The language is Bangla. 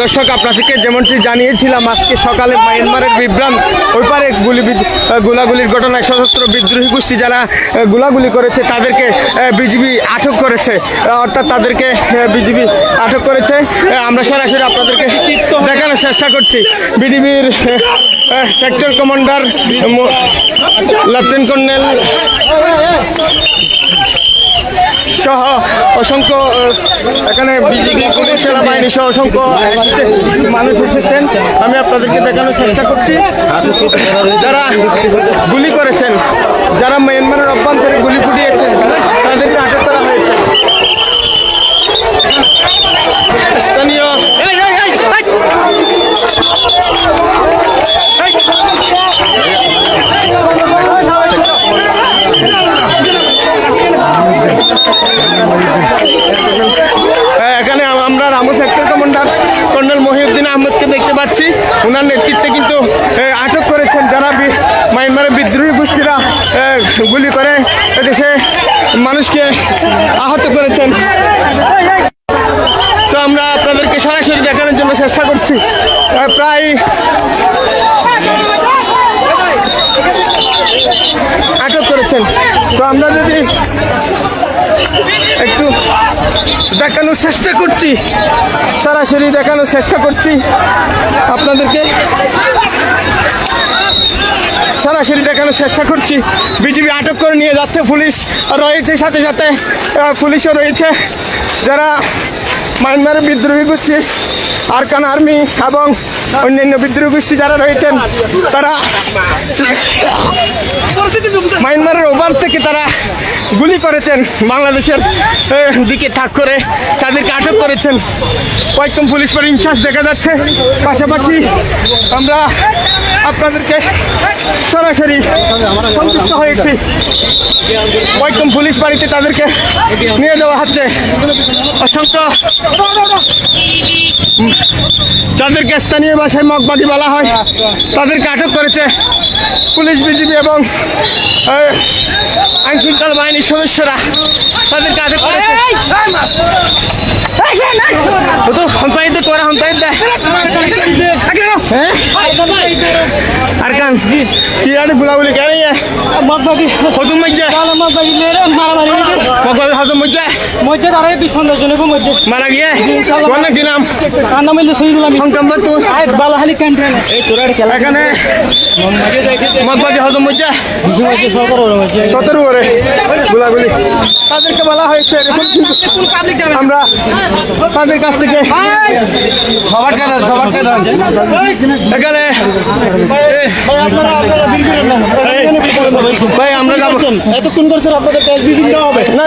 দর্শক, আপনাদেরকে যেমনটি জানিয়েছিলাম, আজকে সকালে মায়ানমারের বিভ্রাম, ওই পারে গুলি গোলাগুলির ঘটনায় সশস্ত্র বিদ্রোহী গোষ্ঠী যারা গোলাগুলি করেছে, তাদেরকে বিজিবি আটক করেছে। অর্থাৎ তাদেরকে বিজিবি আটক করেছে। আমরা সরাসরি আপনাদেরকে দেখানোর চেষ্টা করছি। বিডিবির সেক্টর কমান্ডার লেফটেন্যান্ট কর্নেল সহ অসংখ্য এখানে বিজেপি পুলিশ, সেনাবাহিনী সহ অসংখ্য মানুষ এসেছেন। আমি আপনাদেরকে দেখানোর চেষ্টা করছি। যারা গুলি করেছেন, যারা মিয়ানমারের অভ্যন্তরে গুলি ফুটিয়েছেন তাদেরকে আটক করা হয়েছে স্থানীয় এই, এই, এই, এই! হ্যাঁ, এখানে আম- আমরা Ramu sector commander colonel Mohiuddin আহমেদকে দেখতে পাচ্ছি। ওনার নেতৃত্বে কিন্তু আটক করেছেন যারা মায়ানমারের বিদ্রোহী গোষ্ঠীরা গুলি করে দেশে মানুষকে আহত করেছেন। তো আমরা আপনাদেরকে সরাসরি দেখানোর জন্য চেষ্টা করছি। প্রায় আটক করেছেন। তো আমরা যদি একটু দেখানোর চেষ্টা করছি। সরাসরি দেখানোর চেষ্টা করছি আপনাদেরকে। সরাসরি দেখানোর চেষ্টা করছি। বিজিবি আটক করে নিয়ে যাচ্ছে পুলিশ। রয়েছে সাথে সাথে পুলিশও রয়েছে। যারা মায়ানমারের বিদ্রোহী গোষ্ঠী, আরকান আর্মি এবং অন্যান্য বিদ্রোহী গোষ্ঠী যারা রয়েছেন, তারা মায়ানমারের ওভার থেকে তারা গুলি করেছেন বাংলাদেশের দিকে তাক করে তাদেরকে আটক করেছেন। কয়েকজন পুলিশ পার ইনচার্জ দেখা যাচ্ছে। পাশাপাশি আমরা আপনাদেরকে সরাসরি সংযুক্ত হয়েছি। কয়েকজন পুলিশ বাড়িতে তাদেরকে নিয়ে যাওয়া হচ্ছে। অসংখ্য যাদেরকে স্থানীয় ভাষায় মগবাড়ি বলা হয়, তাদেরকে আটক করেছে। পুলিশ বিজিবি এবং আইন শৃঙ্খলা বাহিনীর সদস্যরা তাদেরকে আটক করেছে তো হন্তাইতে তোরা হন্তাইতে হ্যাঁ? আর কান। কি আরে গুলাগুলি কেন মগবাগি কদুম মজ্জা। কালো মগবাগি মেরে মারামারি হয়েছে। মগবাল হাজম মজ্জা। মধ্যে দাঁড়ায় বিশ পনেরো জনের মধ্যে মারা গিয়ে? কোন কি নাম? কার নাম হইলে শহীদুল আমি সংকাম বাতু আয় বালাহালি ক্যান্টিন এই তোরা খেলা এখানে মগবাজি হজম মজ্জা। সতেরো করে গুলাগুলি তাদেরকে বলা হয়েছে এরকম কিন্তু আমরা তাদের কাছ থেকে। সবার সবার এখানে ভাই আমরা যাব। এতক্ষণ করছেন আপনাদের বিল্ডিং দেওয়া হবে। না